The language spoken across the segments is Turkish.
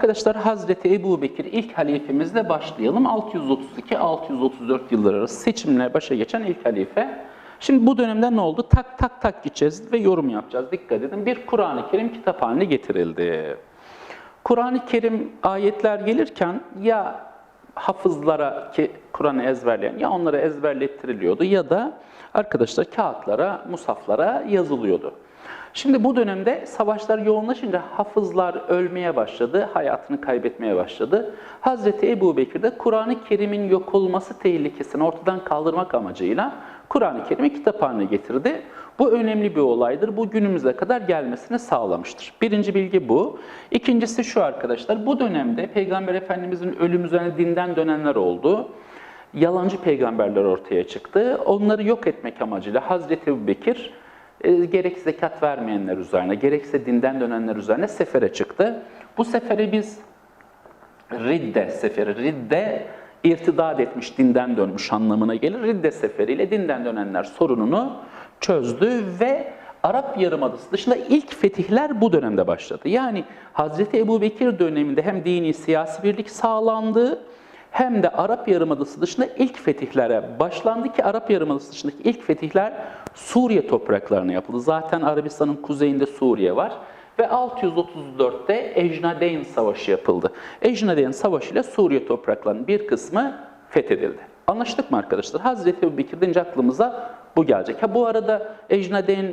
Arkadaşlar Hazreti Ebu Bekir ilk halifemizle başlayalım. 632-634 yılları arası seçimle başa geçen ilk halife. Şimdi bu dönemde ne oldu? Tak tak tak gideceğiz ve yorum yapacağız. Dikkat edin. Bir Kur'an-ı Kerim kitap haline getirildi. Kur'an-ı Kerim ayetler gelirken ya hafızlara ki Kur'an'ı ezberleyen ya onlara ezberlettiriliyordu ya da arkadaşlar kağıtlara, musaflara yazılıyordu. Şimdi bu dönemde savaşlar yoğunlaşınca hafızlar ölmeye başladı, hayatını kaybetmeye başladı. Hazreti Ebu Bekir de Kur'an-ı Kerim'in yok olması tehlikesini ortadan kaldırmak amacıyla Kur'an-ı Kerim'i kitap haline getirdi. Bu önemli bir olaydır. Bu günümüze kadar gelmesini sağlamıştır. Birinci bilgi bu. İkincisi şu arkadaşlar. Bu dönemde Peygamber Efendimizin ölüm üzerine dinden dönenler oldu. Yalancı peygamberler ortaya çıktı. Onları yok etmek amacıyla Hazreti Ebu Bekir e, gerek zekat vermeyenler üzerine, gerekse dinden dönenler üzerine sefere çıktı. Bu sefere biz Ridde seferi, Ridde irtidad etmiş, dinden dönmüş anlamına gelir. Ridde seferiyle dinden dönenler sorununu çözdü ve Arap Yarımadası dışında ilk fetihler bu dönemde başladı. Yani Hazreti Ebu Bekir döneminde hem dini siyasi birlik sağlandı, hem de Arap Yarımadası dışında ilk fetihlere başlandı ki Arap Yarımadası dışındaki ilk fetihler Suriye topraklarına yapıldı. Zaten Arabistan'ın kuzeyinde Suriye var ve 634'te Ecnadeyn Savaşı yapıldı. Ecnadeyn Savaşı ile Suriye topraklarının bir kısmı fethedildi. Anlaştık mı arkadaşlar? Hazreti Ebu Bekir deyince aklımıza bu gelecek. Ha bu arada Ecnadeyn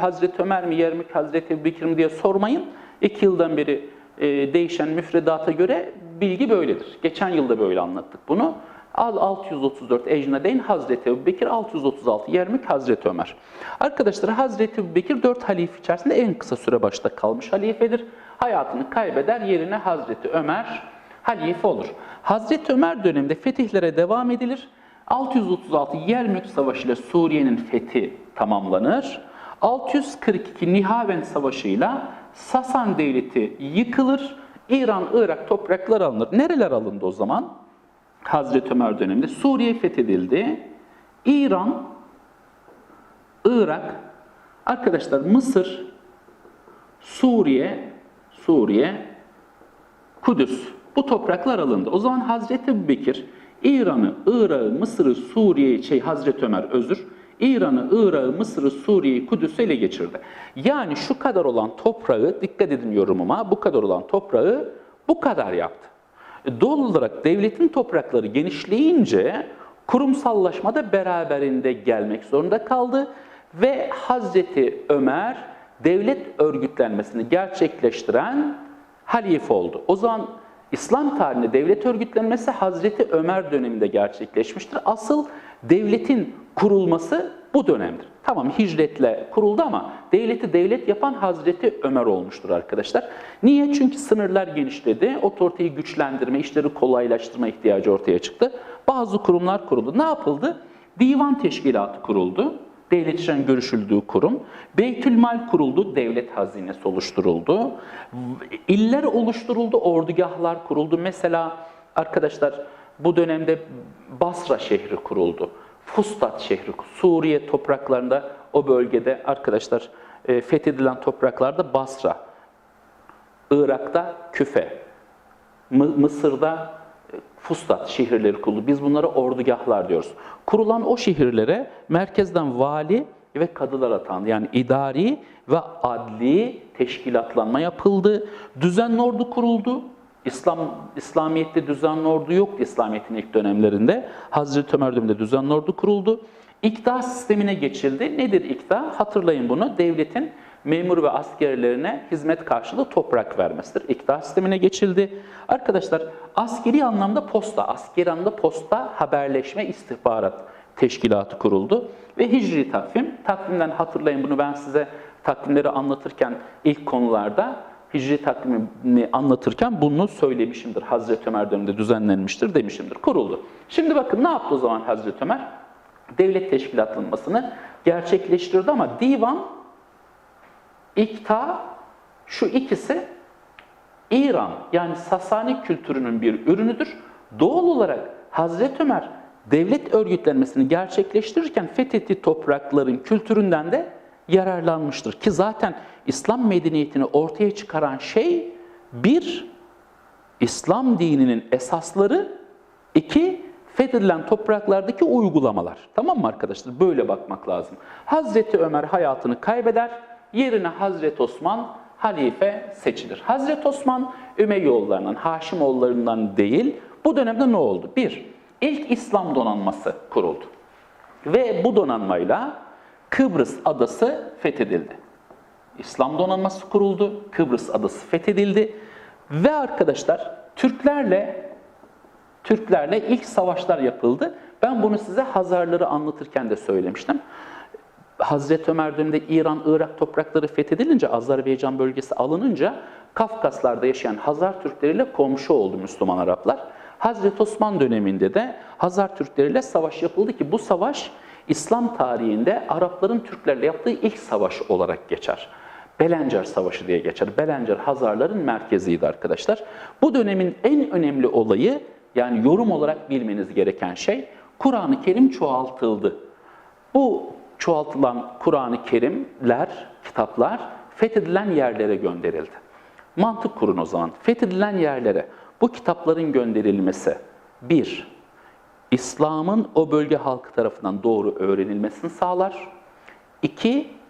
Hazreti Ömer mi, Yermük Hazreti Ebu Bekir mi diye sormayın. İki yıldan beri e, değişen müfredata göre bilgi böyledir. Geçen yılda böyle anlattık bunu. Al 634 Ecnadeyn Hazreti Ebu Bekir, 636 Yermük Hazreti Ömer. Arkadaşlar Hazreti Ebu Bekir 4 halife içerisinde en kısa süre başta kalmış halifedir. Hayatını kaybeder, yerine Hazreti Ömer halife olur. Hazreti Ömer döneminde fetihlere devam edilir. 636 Yermük Savaşı ile Suriye'nin fethi tamamlanır. 642 Nihavend Savaşı'yla Sasan Devleti yıkılır. İran, Irak toprakları alınır. Nereler alındı o zaman? Hazreti Ömer döneminde Suriye fethedildi. İran, Irak, arkadaşlar Mısır, Suriye, Suriye, Kudüs. Bu topraklar alındı. O zaman Hazreti Bekir İran'ı, Irak'ı, Mısır'ı, Suriye'yi, şey Hazreti Ömer özür, İran'ı, Irak'ı, Mısır'ı, Suriye'yi, Kudüs'ü ele geçirdi. Yani şu kadar olan toprağı, dikkat edin yorumuma, bu kadar olan toprağı bu kadar yaptı. E, Doğal olarak devletin toprakları genişleyince kurumsallaşma da beraberinde gelmek zorunda kaldı ve Hazreti Ömer devlet örgütlenmesini gerçekleştiren halife oldu. O zaman İslam tarihinde devlet örgütlenmesi Hazreti Ömer döneminde gerçekleşmiştir. Asıl devletin kurulması bu dönemdir. Tamam hicretle kuruldu ama devleti devlet yapan Hazreti Ömer olmuştur arkadaşlar. Niye? Çünkü sınırlar genişledi. Otoriteyi güçlendirme, işleri kolaylaştırma ihtiyacı ortaya çıktı. Bazı kurumlar kuruldu. Ne yapıldı? Divan teşkilatı kuruldu. Devlet için görüşüldüğü kurum. Beytülmal kuruldu, devlet hazinesi oluşturuldu. İller oluşturuldu, ordugahlar kuruldu. Mesela arkadaşlar bu dönemde Basra şehri kuruldu. Fustat şehri, Suriye topraklarında o bölgede arkadaşlar e, fethedilen topraklarda Basra, Irak'ta Küfe, Mı- Mısır'da e, Fustat şehirleri kuruldu. Biz bunlara ordugahlar diyoruz. Kurulan o şehirlere merkezden vali ve kadılar atandı. Yani idari ve adli teşkilatlanma yapıldı. Düzenli ordu kuruldu. İslam İslamiyet'te düzenli ordu yoktu İslamiyet'in ilk dönemlerinde. Hazreti Ömer döneminde düzenli ordu kuruldu. İktidar sistemine geçildi. Nedir iktidar? Hatırlayın bunu. Devletin memur ve askerlerine hizmet karşılığı toprak vermesidir. İktidar sistemine geçildi. Arkadaşlar askeri anlamda posta, askeri anlamda posta haberleşme istihbarat teşkilatı kuruldu. Ve hicri takvim, takvimden hatırlayın bunu ben size takvimleri anlatırken ilk konularda hicri takvimini anlatırken bunu söylemişimdir. Hazreti Ömer döneminde düzenlenmiştir demişimdir. Kuruldu. Şimdi bakın ne yaptı o zaman Hazreti Ömer? Devlet teşkilatlanmasını gerçekleştirdi ama divan İkta şu ikisi İran yani Sasani kültürünün bir ürünüdür. Doğal olarak Hazreti Ömer devlet örgütlenmesini gerçekleştirirken fethettiği toprakların kültüründen de yararlanmıştır. Ki zaten İslam medeniyetini ortaya çıkaran şey bir İslam dininin esasları, iki fethedilen topraklardaki uygulamalar. Tamam mı arkadaşlar? Böyle bakmak lazım. Hazreti Ömer hayatını kaybeder, yerine Hazreti Osman halife seçilir. Hazreti Osman Ümeyyoğullarından, Haşimoğullarından değil, bu dönemde ne oldu? Bir, ilk İslam donanması kuruldu. Ve bu donanmayla Kıbrıs adası fethedildi. İslam donanması kuruldu, Kıbrıs adası fethedildi ve arkadaşlar Türklerle Türklerle ilk savaşlar yapıldı. Ben bunu size Hazarları anlatırken de söylemiştim. Hazreti Ömer döneminde İran, Irak toprakları fethedilince, Azerbaycan bölgesi alınınca Kafkaslar'da yaşayan Hazar Türkleriyle komşu oldu Müslüman Araplar. Hazreti Osman döneminde de Hazar Türkleriyle savaş yapıldı ki bu savaş İslam tarihinde Arapların Türklerle yaptığı ilk savaş olarak geçer. Belencer Savaşı diye geçer. Belencer Hazarların merkeziydi arkadaşlar. Bu dönemin en önemli olayı yani yorum olarak bilmeniz gereken şey Kur'an-ı Kerim çoğaltıldı. Bu çoğaltılan Kur'an-ı Kerimler, kitaplar fethedilen yerlere gönderildi. Mantık kurun o zaman. Fethedilen yerlere bu kitapların gönderilmesi bir, İslam'ın o bölge halkı tarafından doğru öğrenilmesini sağlar. İki,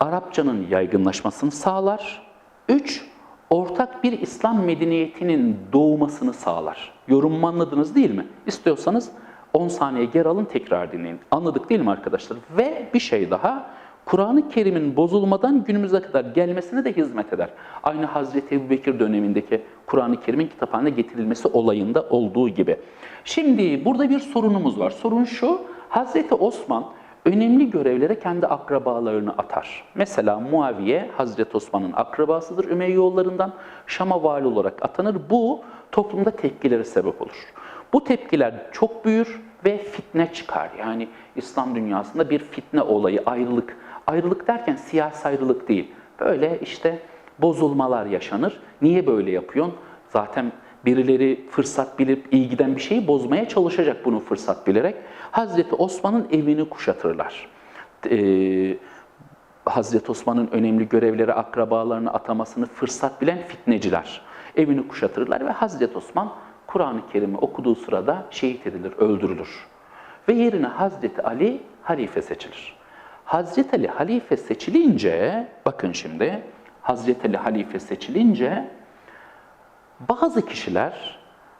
Arapçanın yaygınlaşmasını sağlar. Üç, ortak bir İslam medeniyetinin doğmasını sağlar. Yorumumu anladınız değil mi? İstiyorsanız 10 saniye geri alın tekrar dinleyin. Anladık değil mi arkadaşlar? Ve bir şey daha, Kur'an-ı Kerim'in bozulmadan günümüze kadar gelmesine de hizmet eder. Aynı Hazreti Ebubekir dönemindeki Kur'an-ı Kerim'in kitaphaneye getirilmesi olayında olduğu gibi. Şimdi burada bir sorunumuz var. Sorun şu, Hazreti Osman önemli görevlere kendi akrabalarını atar. Mesela Muaviye Hazreti Osman'ın akrabasıdır Ümeyyoğullarından. Şam'a vali olarak atanır. Bu toplumda tepkilere sebep olur. Bu tepkiler çok büyür ve fitne çıkar. Yani İslam dünyasında bir fitne olayı, ayrılık. Ayrılık derken siyasi ayrılık değil. Böyle işte bozulmalar yaşanır. Niye böyle yapıyorsun? Zaten birileri fırsat bilip iyi giden bir şeyi bozmaya çalışacak bunu fırsat bilerek. Hazreti Osman'ın evini kuşatırlar. Ee, Hazreti Osman'ın önemli görevleri, akrabalarını atamasını fırsat bilen fitneciler evini kuşatırlar ve Hazreti Osman Kur'an-ı Kerim'i okuduğu sırada şehit edilir, öldürülür. Ve yerine Hazreti Ali halife seçilir. Hazreti Ali halife seçilince, bakın şimdi, Hazreti Ali halife seçilince bazı kişiler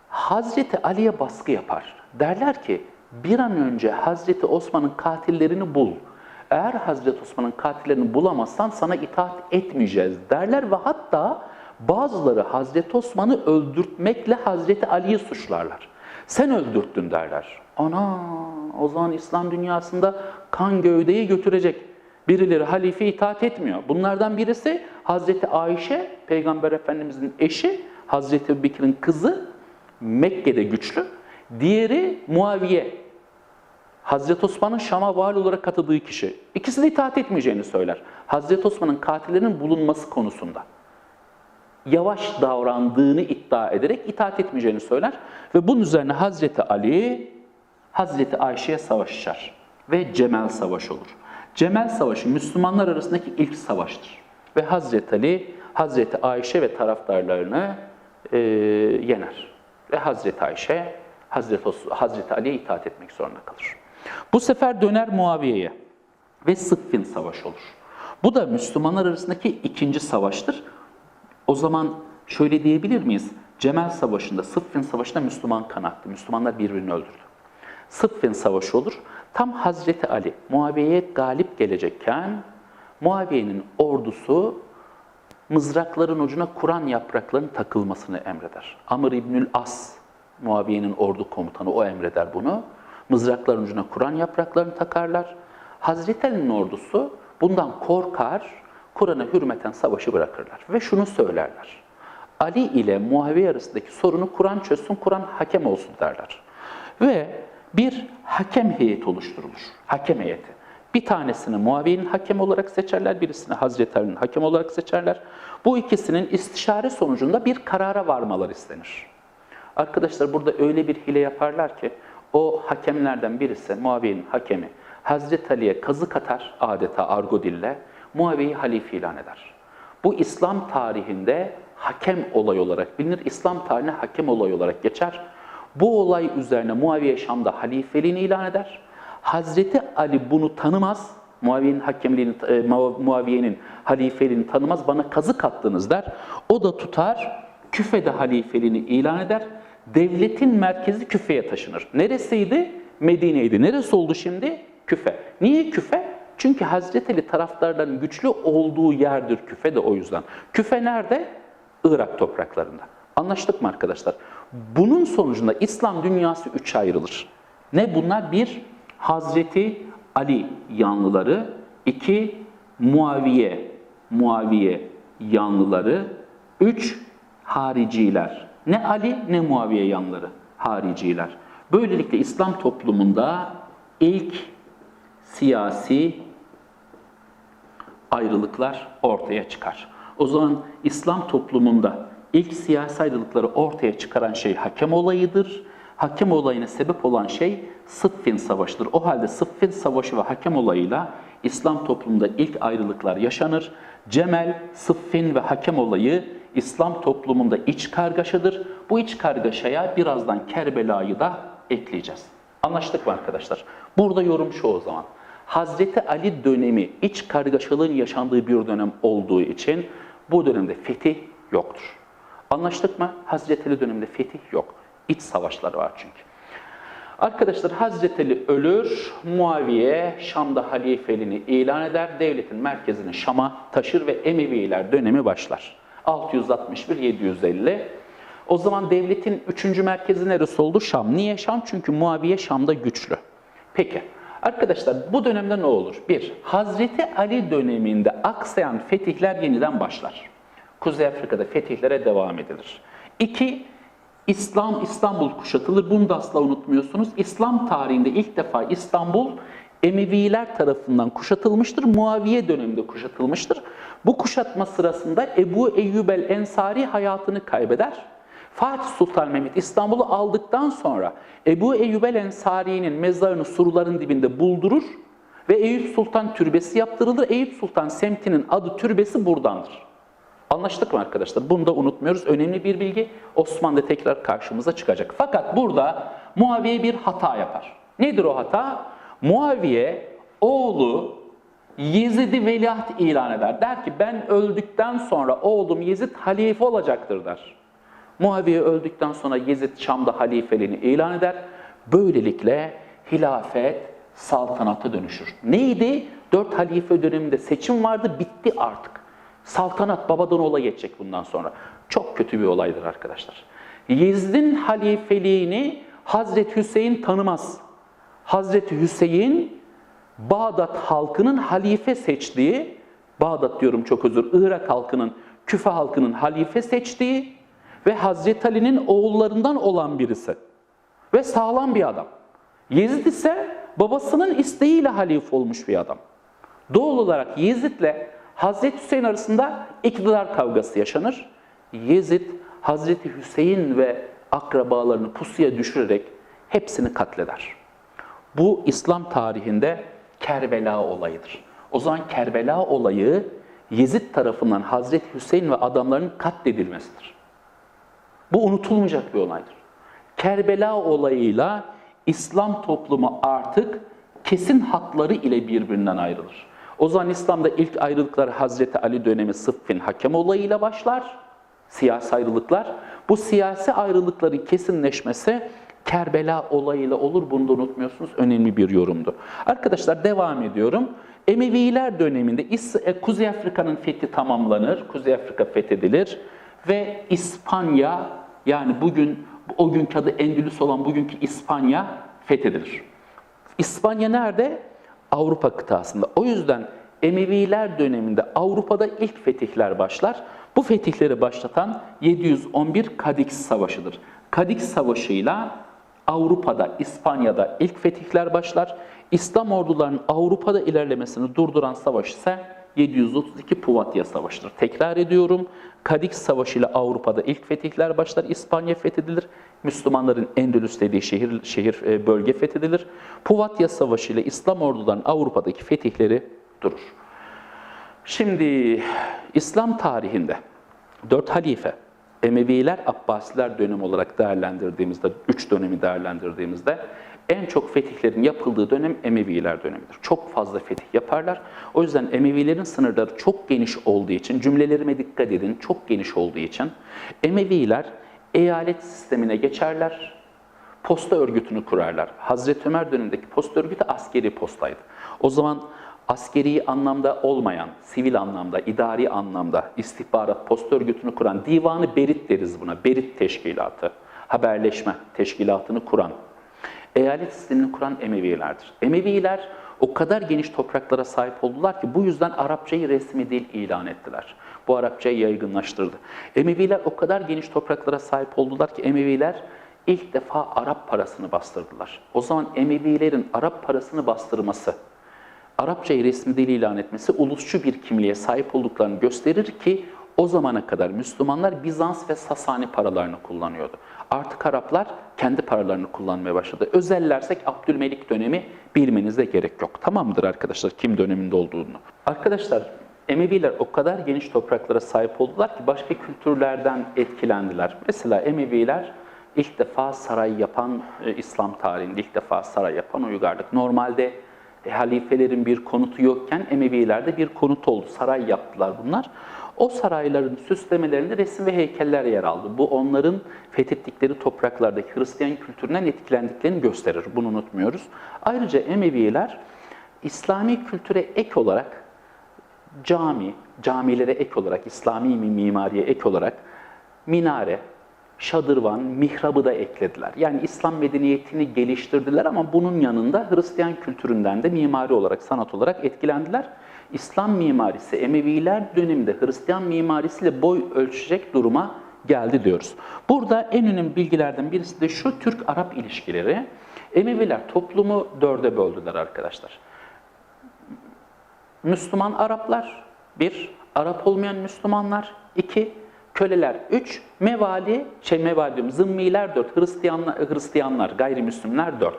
Hazreti Ali'ye baskı yapar. Derler ki bir an önce Hazreti Osman'ın katillerini bul. Eğer Hazreti Osman'ın katillerini bulamazsan sana itaat etmeyeceğiz derler ve hatta bazıları Hazreti Osman'ı öldürtmekle Hazreti Ali'yi suçlarlar. Sen öldürttün derler. Ana o zaman İslam dünyasında kan gövdeyi götürecek. Birileri halife itaat etmiyor. Bunlardan birisi Hazreti Ayşe, Peygamber Efendimizin eşi, Hazreti Bekir'in kızı, Mekke'de güçlü. Diğeri Muaviye, Hazreti Osman'ın Şam'a vali olarak katıldığı kişi. İkisi de itaat etmeyeceğini söyler. Hazreti Osman'ın katillerinin bulunması konusunda. Yavaş davrandığını iddia ederek itaat etmeyeceğini söyler. Ve bunun üzerine Hazreti Ali, Hazreti Ayşe'ye savaş. Ve Cemel Savaşı olur. Cemel Savaşı Müslümanlar arasındaki ilk savaştır. Ve Hazreti Ali, Hazreti Ayşe ve taraftarlarını e, yener. Ve Hazreti Ayşe, Hazreti, Hazreti Ali'ye itaat etmek zorunda kalır. Bu sefer döner Muaviye'ye ve Sıffin Savaşı olur. Bu da Müslümanlar arasındaki ikinci savaştır. O zaman şöyle diyebilir miyiz? Cemel Savaşı'nda, Sıffin Savaşı'nda Müslüman kanattı. Müslümanlar birbirini öldürdü. Sıffin Savaşı olur. Tam Hazreti Ali Muaviye'ye galip gelecekken Muaviye'nin ordusu mızrakların ucuna Kur'an yapraklarının takılmasını emreder. Amr İbnül As, Muaviye'nin ordu komutanı o emreder bunu. Mızrakların ucuna Kur'an yapraklarını takarlar. Hazreti Ali'nin ordusu bundan korkar, Kur'an'a hürmeten savaşı bırakırlar. Ve şunu söylerler. Ali ile Muaviye arasındaki sorunu Kur'an çözsün, Kur'an hakem olsun derler. Ve bir hakem heyeti oluşturulur. Hakem heyeti. Bir tanesini Muaviye'nin hakem olarak seçerler, birisini Hazreti Ali'nin hakem olarak seçerler. Bu ikisinin istişare sonucunda bir karara varmalar istenir. Arkadaşlar burada öyle bir hile yaparlar ki o hakemlerden birisi Muaviye'nin hakemi Hazreti Ali'ye kazık atar adeta argo dille Muaviye'yi halife ilan eder. Bu İslam tarihinde hakem olay olarak bilinir. İslam tarihine hakem olay olarak geçer. Bu olay üzerine Muaviye Şam'da halifeliğini ilan eder. Hazreti Ali bunu tanımaz. Muaviye'nin hakemliğini, e, Muav- Muaviye'nin halifeliğini tanımaz. Bana kazık attınız der. O da tutar Küfe'de halifeliğini ilan eder. Devletin merkezi Küfe'ye taşınır. Neresiydi? Medine'ydi. Neresi oldu şimdi? Küfe. Niye Küfe? Çünkü Hazreti Ali taraftarların güçlü olduğu yerdir Küfe de o yüzden. Küfe nerede? Irak topraklarında. Anlaştık mı arkadaşlar? Bunun sonucunda İslam dünyası üçe ayrılır. Ne bunlar? Bir, Hazreti Ali yanlıları. iki Muaviye, Muaviye yanlıları. Üç, hariciler. Ne Ali ne Muaviye yanları, hariciler. Böylelikle İslam toplumunda ilk siyasi ayrılıklar ortaya çıkar. O zaman İslam toplumunda ilk siyasi ayrılıkları ortaya çıkaran şey hakem olayıdır. Hakem olayına sebep olan şey Sıffin Savaşı'dır. O halde Sıffin Savaşı ve hakem olayıyla İslam toplumunda ilk ayrılıklar yaşanır. Cemel, Sıffin ve hakem olayı İslam toplumunda iç kargaşadır. Bu iç kargaşaya birazdan Kerbela'yı da ekleyeceğiz. Anlaştık mı arkadaşlar? Burada yorum şu o zaman. Hazreti Ali dönemi iç kargaşalığın yaşandığı bir dönem olduğu için bu dönemde fetih yoktur. Anlaştık mı? Hazreti Ali döneminde fetih yok. İç savaşlar var çünkü. Arkadaşlar Hazreti Ali ölür, Muaviye Şam'da halifeliğini ilan eder, devletin merkezini Şam'a taşır ve Emeviler dönemi başlar. 661-750. O zaman devletin üçüncü merkezi neresi oldu? Şam. Niye Şam? Çünkü Muaviye Şam'da güçlü. Peki. Arkadaşlar bu dönemde ne olur? Bir, Hazreti Ali döneminde aksayan fetihler yeniden başlar. Kuzey Afrika'da fetihlere devam edilir. İki, İslam İstanbul kuşatılır. Bunu da asla unutmuyorsunuz. İslam tarihinde ilk defa İstanbul Emeviler tarafından kuşatılmıştır. Muaviye döneminde kuşatılmıştır. Bu kuşatma sırasında Ebu Eyyub el Ensari hayatını kaybeder. Fatih Sultan Mehmet İstanbul'u aldıktan sonra Ebu Eyyub el Ensari'nin mezarını surların dibinde buldurur ve Eyüp Sultan Türbesi yaptırılır. Eyüp Sultan semtinin adı türbesi buradandır. Anlaştık mı arkadaşlar? Bunu da unutmuyoruz. Önemli bir bilgi. Osmanlı tekrar karşımıza çıkacak. Fakat burada Muaviye bir hata yapar. Nedir o hata? Muaviye oğlu Yezid'i veliaht ilan eder. Der ki ben öldükten sonra oğlum Yezid halife olacaktır der. Muaviye öldükten sonra Yezid Şam'da halifeliğini ilan eder. Böylelikle hilafet saltanata dönüşür. Neydi? Dört halife döneminde seçim vardı, bitti artık. Saltanat babadan ola geçecek bundan sonra. Çok kötü bir olaydır arkadaşlar. Yezid'in halifeliğini Hazreti Hüseyin tanımaz. Hazreti Hüseyin Bağdat halkının halife seçtiği, Bağdat diyorum çok özür, Irak halkının, Küfe halkının halife seçtiği ve Hazreti Ali'nin oğullarından olan birisi. Ve sağlam bir adam. Yezid ise babasının isteğiyle halife olmuş bir adam. Doğal olarak Yezid'le Hazreti Hüseyin arasında iktidar kavgası yaşanır. Yezid, Hazreti Hüseyin ve akrabalarını pusuya düşürerek hepsini katleder. Bu İslam tarihinde Kerbela olayıdır. O zaman Kerbela olayı Yezid tarafından Hazreti Hüseyin ve adamlarının katledilmesidir. Bu unutulmayacak bir olaydır. Kerbela olayıyla İslam toplumu artık kesin hatları ile birbirinden ayrılır. O zaman İslam'da ilk ayrılıklar Hazreti Ali dönemi Sıffin hakem olayıyla başlar. Siyasi ayrılıklar. Bu siyasi ayrılıkların kesinleşmesi Kerbela olayıyla olur. Bunu da unutmuyorsunuz. Önemli bir yorumdu. Arkadaşlar devam ediyorum. Emeviler döneminde e, Kuzey Afrika'nın fethi tamamlanır. Kuzey Afrika fethedilir ve İspanya yani bugün o günkü adı Endülüs olan bugünkü İspanya fethedilir. İspanya nerede? Avrupa kıtasında. O yüzden Emeviler döneminde Avrupa'da ilk fetihler başlar. Bu fetihleri başlatan 711 Kadix Savaşı'dır. Kadix Savaşı'yla Avrupa'da, İspanya'da ilk fetihler başlar. İslam ordularının Avrupa'da ilerlemesini durduran savaş ise 732 Puvatya Savaşı'dır. Tekrar ediyorum. Kadix Savaşı ile Avrupa'da ilk fetihler başlar. İspanya fethedilir. Müslümanların Endülüs dediği şehir, şehir e, bölge fethedilir. Puvatya Savaşı ile İslam ordularının Avrupa'daki fetihleri durur. Şimdi İslam tarihinde Dört halife, Emeviler, Abbasiler dönemi olarak değerlendirdiğimizde, üç dönemi değerlendirdiğimizde en çok fetihlerin yapıldığı dönem Emeviler dönemidir. Çok fazla fetih yaparlar. O yüzden Emevilerin sınırları çok geniş olduğu için, cümlelerime dikkat edin, çok geniş olduğu için Emeviler eyalet sistemine geçerler, posta örgütünü kurarlar. Hazreti Ömer dönemindeki posta örgütü askeri postaydı. O zaman askeri anlamda olmayan, sivil anlamda, idari anlamda istihbarat posta örgütünü kuran divanı Berit deriz buna. Berit teşkilatı, haberleşme teşkilatını kuran, eyalet sistemini kuran Emevilerdir. Emeviler o kadar geniş topraklara sahip oldular ki bu yüzden Arapçayı resmi dil ilan ettiler. Bu Arapçayı yaygınlaştırdı. Emeviler o kadar geniş topraklara sahip oldular ki Emeviler ilk defa Arap parasını bastırdılar. O zaman Emevilerin Arap parasını bastırması, Arapçayı resmi dil ilan etmesi ulusçu bir kimliğe sahip olduklarını gösterir ki o zamana kadar Müslümanlar Bizans ve Sasani paralarını kullanıyordu. Artık Araplar kendi paralarını kullanmaya başladı. Özellersek Abdülmelik dönemi bilmenize gerek yok. Tamam mıdır arkadaşlar kim döneminde olduğunu? Arkadaşlar Emeviler o kadar geniş topraklara sahip oldular ki başka kültürlerden etkilendiler. Mesela Emeviler ilk defa saray yapan, e, İslam tarihinde ilk defa saray yapan uygarlık. Normalde e, halifelerin bir konutu yokken Emevilerde bir konut oldu. Saray yaptılar bunlar. O sarayların süslemelerinde resim ve heykeller yer aldı. Bu onların fethettikleri topraklardaki Hristiyan kültüründen etkilendiklerini gösterir. Bunu unutmuyoruz. Ayrıca Emeviler İslami kültüre ek olarak cami, camilere ek olarak, İslami mimariye ek olarak minare, şadırvan, mihrabı da eklediler. Yani İslam medeniyetini geliştirdiler ama bunun yanında Hristiyan kültüründen de mimari olarak, sanat olarak etkilendiler. İslam mimarisi Emeviler döneminde Hristiyan mimarisiyle boy ölçecek duruma geldi diyoruz. Burada en önemli bilgilerden birisi de şu Türk-Arap ilişkileri. Emeviler toplumu dörde böldüler arkadaşlar. Müslüman Araplar, bir, Arap olmayan Müslümanlar, iki, köleler, üç, mevali, şey mevali diyorum, zımmiler dört, Hristiyanlar, Hristiyanlar, gayrimüslimler dört.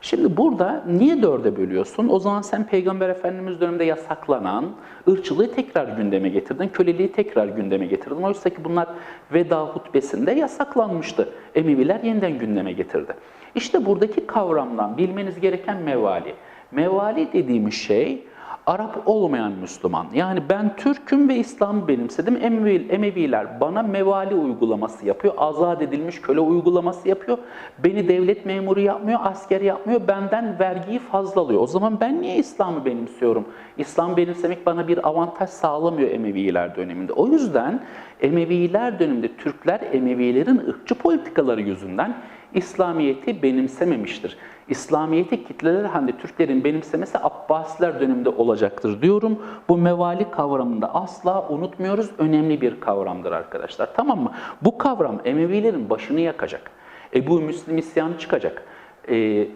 Şimdi burada niye dörde bölüyorsun? O zaman sen Peygamber Efendimiz döneminde yasaklanan ırkçılığı tekrar gündeme getirdin, köleliği tekrar gündeme getirdin. Oysa ki bunlar veda hutbesinde yasaklanmıştı. Emeviler yeniden gündeme getirdi. İşte buradaki kavramdan bilmeniz gereken mevali. Mevali dediğimiz şey Arap olmayan Müslüman. Yani ben Türk'üm ve İslam'ı benimsedim. Emevi, Emeviler bana mevali uygulaması yapıyor. Azat edilmiş köle uygulaması yapıyor. Beni devlet memuru yapmıyor, asker yapmıyor. Benden vergiyi fazla alıyor. O zaman ben niye İslam'ı benimsiyorum? İslam benimsemek bana bir avantaj sağlamıyor Emeviler döneminde. O yüzden Emeviler döneminde Türkler Emevilerin ırkçı politikaları yüzünden İslamiyet'i benimsememiştir. İslamiyet'i kitleler halinde Türklerin benimsemesi Abbasiler döneminde olacaktır diyorum. Bu mevali kavramında asla unutmuyoruz. Önemli bir kavramdır arkadaşlar. Tamam mı? Bu kavram Emevilerin başını yakacak. Ebu Müslim isyanı çıkacak. Ee,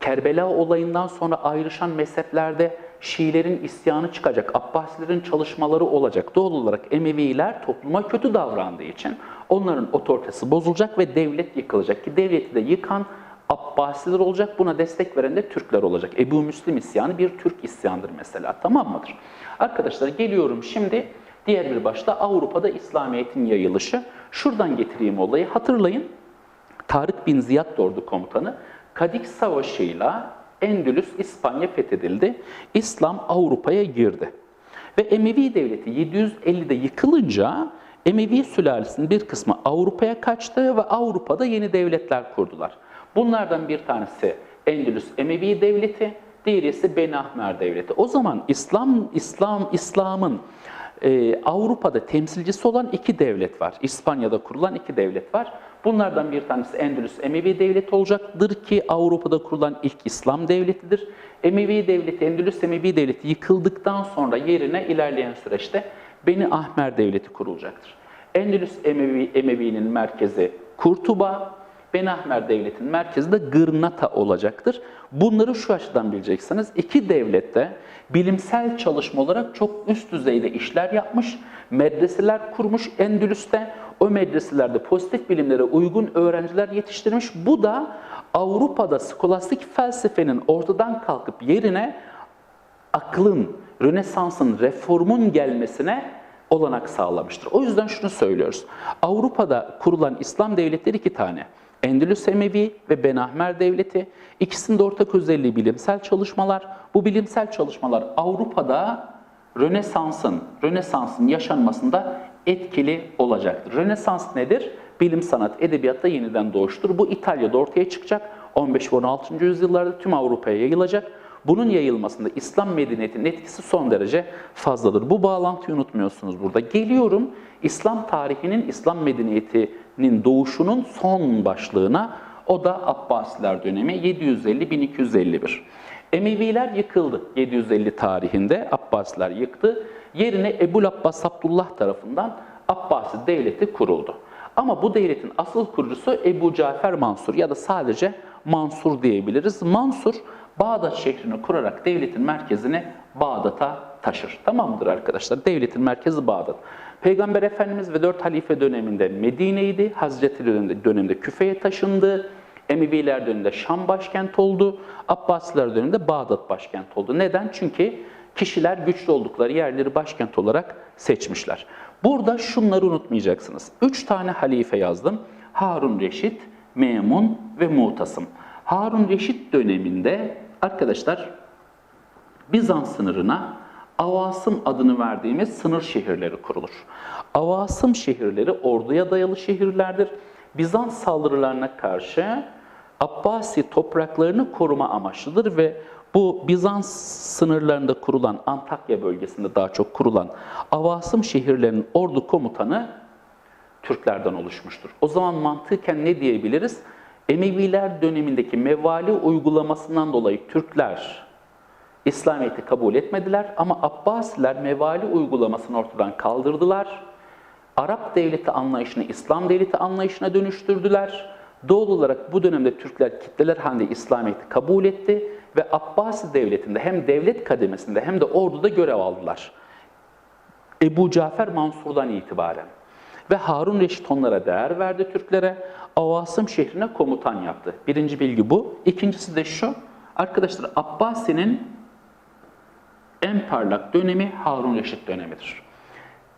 Kerbela olayından sonra ayrışan mezheplerde Şiilerin isyanı çıkacak, Abbasilerin çalışmaları olacak. Doğal olarak Emeviler topluma kötü davrandığı için onların otoritesi bozulacak ve devlet yıkılacak. Ki devleti de yıkan Abbasiler olacak, buna destek veren de Türkler olacak. Ebu Müslim isyanı bir Türk isyanıdır mesela, tamam mıdır? Arkadaşlar geliyorum şimdi diğer bir başta Avrupa'da İslamiyet'in yayılışı. Şuradan getireyim olayı. Hatırlayın, Tarık bin Ziyad ordu komutanı Kadik Savaşı'yla Endülüs İspanya fethedildi. İslam Avrupa'ya girdi. Ve Emevi devleti 750'de yıkılınca Emevi sülalesinin bir kısmı Avrupa'ya kaçtı ve Avrupa'da yeni devletler kurdular. Bunlardan bir tanesi Endülüs Emevi devleti, diğeri ise Beni Ahmer devleti. O zaman İslam İslam İslam'ın e, Avrupa'da temsilcisi olan iki devlet var. İspanya'da kurulan iki devlet var. Bunlardan bir tanesi Endülüs Emevi Devleti olacaktır ki Avrupa'da kurulan ilk İslam devletidir. Emevi Devleti, Endülüs Emevi Devleti yıkıldıktan sonra yerine ilerleyen süreçte Beni Ahmer Devleti kurulacaktır. Endülüs Emevi, Emevi'nin merkezi Kurtuba, Beni Ahmer Devleti'nin merkezi de Gırnata olacaktır. Bunları şu açıdan bileceksiniz. İki devlette bilimsel çalışma olarak çok üst düzeyde işler yapmış, medreseler kurmuş Endülüs'te. O medreselerde pozitif bilimlere uygun öğrenciler yetiştirmiş. Bu da Avrupa'da skolastik felsefenin ortadan kalkıp yerine aklın, Rönesans'ın, reformun gelmesine olanak sağlamıştır. O yüzden şunu söylüyoruz. Avrupa'da kurulan İslam devletleri iki tane. Endülüs Emevi ve Benahmer Devleti. İkisinin de ortak özelliği bilimsel çalışmalar. Bu bilimsel çalışmalar Avrupa'da Rönesans'ın, Rönesans'ın yaşanmasında etkili olacaktır. Rönesans nedir? Bilim, sanat, edebiyatta yeniden doğuştur. Bu İtalya'da ortaya çıkacak. 15 ve 16. yüzyıllarda tüm Avrupa'ya yayılacak. Bunun yayılmasında İslam medeniyetinin etkisi son derece fazladır. Bu bağlantıyı unutmuyorsunuz burada. Geliyorum İslam tarihinin, İslam medeniyetinin doğuşunun son başlığına. O da Abbasiler dönemi 750-1251. Emeviler yıkıldı 750 tarihinde. Abbasiler yıktı. Yerine Ebul Abbas Abdullah tarafından Abbasi devleti kuruldu. Ama bu devletin asıl kurucusu Ebu Cafer Mansur ya da sadece Mansur diyebiliriz. Mansur Bağdat şehrini kurarak devletin merkezini Bağdat'a taşır. Tamamdır arkadaşlar. Devletin merkezi Bağdat. Peygamber Efendimiz ve dört halife döneminde Medine'ydi. Hazreti döneminde, döneminde Küfe'ye taşındı. Emeviler döneminde Şam başkent oldu. Abbasiler döneminde Bağdat başkent oldu. Neden? Çünkü kişiler güçlü oldukları yerleri başkent olarak seçmişler. Burada şunları unutmayacaksınız. Üç tane halife yazdım. Harun Reşit, Memun ve Mutasım. Harun Reşit döneminde arkadaşlar Bizans sınırına Avasım adını verdiğimiz sınır şehirleri kurulur. Avasım şehirleri orduya dayalı şehirlerdir. Bizans saldırılarına karşı Abbasi topraklarını koruma amaçlıdır ve bu Bizans sınırlarında kurulan Antakya bölgesinde daha çok kurulan Avasım şehirlerinin ordu komutanı Türklerden oluşmuştur. O zaman mantıken ne diyebiliriz? Emeviler dönemindeki mevali uygulamasından dolayı Türkler İslamiyet'i kabul etmediler ama Abbasiler mevali uygulamasını ortadan kaldırdılar. Arap devleti anlayışını İslam devleti anlayışına dönüştürdüler. Doğal olarak bu dönemde Türkler kitleler halinde İslamiyet'i kabul etti ve Abbasi devletinde hem devlet kademesinde hem de orduda görev aldılar. Ebu Cafer Mansur'dan itibaren. Ve Harun Reşit onlara değer verdi Türklere. Avasım şehrine komutan yaptı. Birinci bilgi bu. İkincisi de şu. Arkadaşlar Abbasi'nin en parlak dönemi Harun Reşit dönemidir.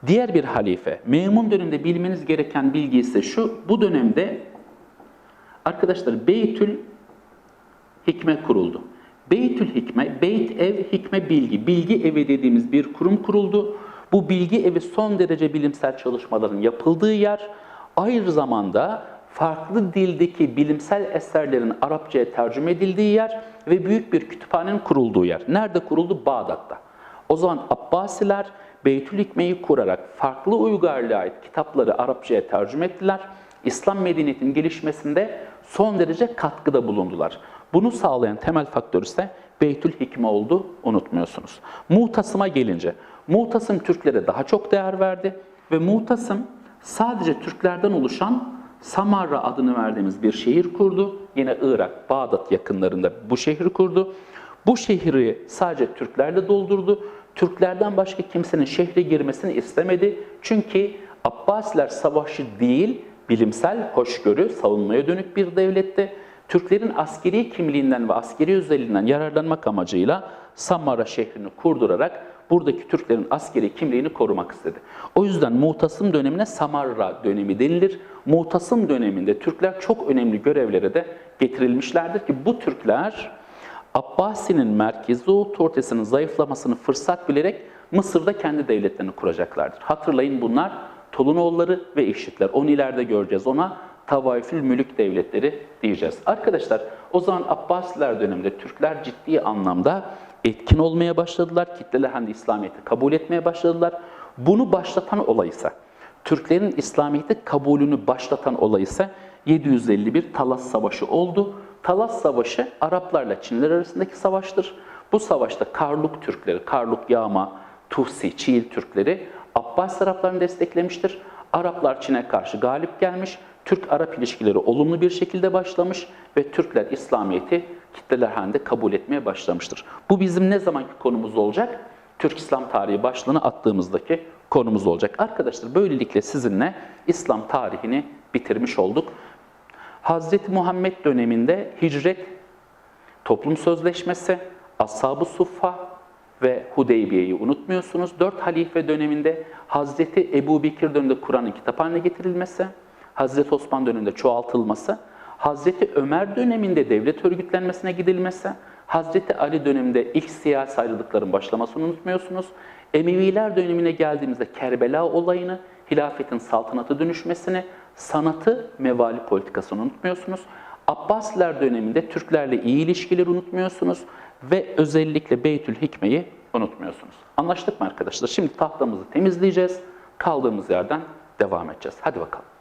Diğer bir halife, Memun döneminde bilmeniz gereken bilgi ise şu. Bu dönemde arkadaşlar Beytül Hikme kuruldu. Beytül Hikme, Beyt Ev Hikme Bilgi, bilgi evi dediğimiz bir kurum kuruldu. Bu bilgi evi son derece bilimsel çalışmaların yapıldığı yer. Aynı zamanda farklı dildeki bilimsel eserlerin Arapçaya tercüme edildiği yer ve büyük bir kütüphanenin kurulduğu yer. Nerede kuruldu? Bağdat'ta. O zaman Abbasiler Beytül Hikme'yi kurarak farklı uygarlığa ait kitapları Arapçaya tercüme ettiler. İslam medeniyetinin gelişmesinde son derece katkıda bulundular. Bunu sağlayan temel faktör ise Beytül Hikme oldu, unutmuyorsunuz. Muhtasım'a gelince, Muhtasım Türklere daha çok değer verdi ve Muhtasım sadece Türklerden oluşan Samarra adını verdiğimiz bir şehir kurdu. Yine Irak, Bağdat yakınlarında bu şehri kurdu. Bu şehri sadece Türklerle doldurdu. Türklerden başka kimsenin şehre girmesini istemedi. Çünkü Abbasiler savaşçı değil, bilimsel hoşgörü, savunmaya dönük bir devletti. Türklerin askeri kimliğinden ve askeri özelliğinden yararlanmak amacıyla Samarra şehrini kurdurarak buradaki Türklerin askeri kimliğini korumak istedi. O yüzden Muhtasım dönemine Samarra dönemi denilir. Muhtasım döneminde Türkler çok önemli görevlere de getirilmişlerdir ki bu Türkler Abbasi'nin merkezi otoritesinin zayıflamasını fırsat bilerek Mısır'da kendi devletlerini kuracaklardır. Hatırlayın bunlar Tolunoğulları ve İşitler. Onu ileride göreceğiz. Ona Tavaifül Mülük Devletleri diyeceğiz. Arkadaşlar o zaman Abbasiler döneminde Türkler ciddi anlamda etkin olmaya başladılar. Kitleler hani İslamiyet'i kabul etmeye başladılar. Bunu başlatan olay ise, Türklerin İslamiyet'i kabulünü başlatan olay ise 751 Talas Savaşı oldu. Talas Savaşı Araplarla Çinliler arasındaki savaştır. Bu savaşta Karluk Türkleri, Karluk Yağma, Tuhsi, Çiğil Türkleri Abbas Araplarını desteklemiştir. Araplar Çin'e karşı galip gelmiş. Türk-Arap ilişkileri olumlu bir şekilde başlamış ve Türkler İslamiyet'i kitleler halinde kabul etmeye başlamıştır. Bu bizim ne zamanki konumuz olacak? Türk İslam tarihi başlığını attığımızdaki konumuz olacak. Arkadaşlar böylelikle sizinle İslam tarihini bitirmiş olduk. Hazreti Muhammed döneminde hicret, toplum sözleşmesi, Ashab-ı Suffa, ve Hudeybiye'yi unutmuyorsunuz. Dört halife döneminde Hazreti Ebu Bekir döneminde Kur'an'ın kitap haline getirilmesi, Hazreti Osman döneminde çoğaltılması, Hazreti Ömer döneminde devlet örgütlenmesine gidilmesi, Hazreti Ali döneminde ilk siyasi ayrılıkların başlamasını unutmuyorsunuz. Emeviler dönemine geldiğimizde Kerbela olayını, hilafetin saltanatı dönüşmesini, sanatı, mevali politikasını unutmuyorsunuz. Abbasiler döneminde Türklerle iyi ilişkileri unutmuyorsunuz ve özellikle Beytül Hikme'yi unutmuyorsunuz. Anlaştık mı arkadaşlar? Şimdi tahtamızı temizleyeceğiz. Kaldığımız yerden devam edeceğiz. Hadi bakalım.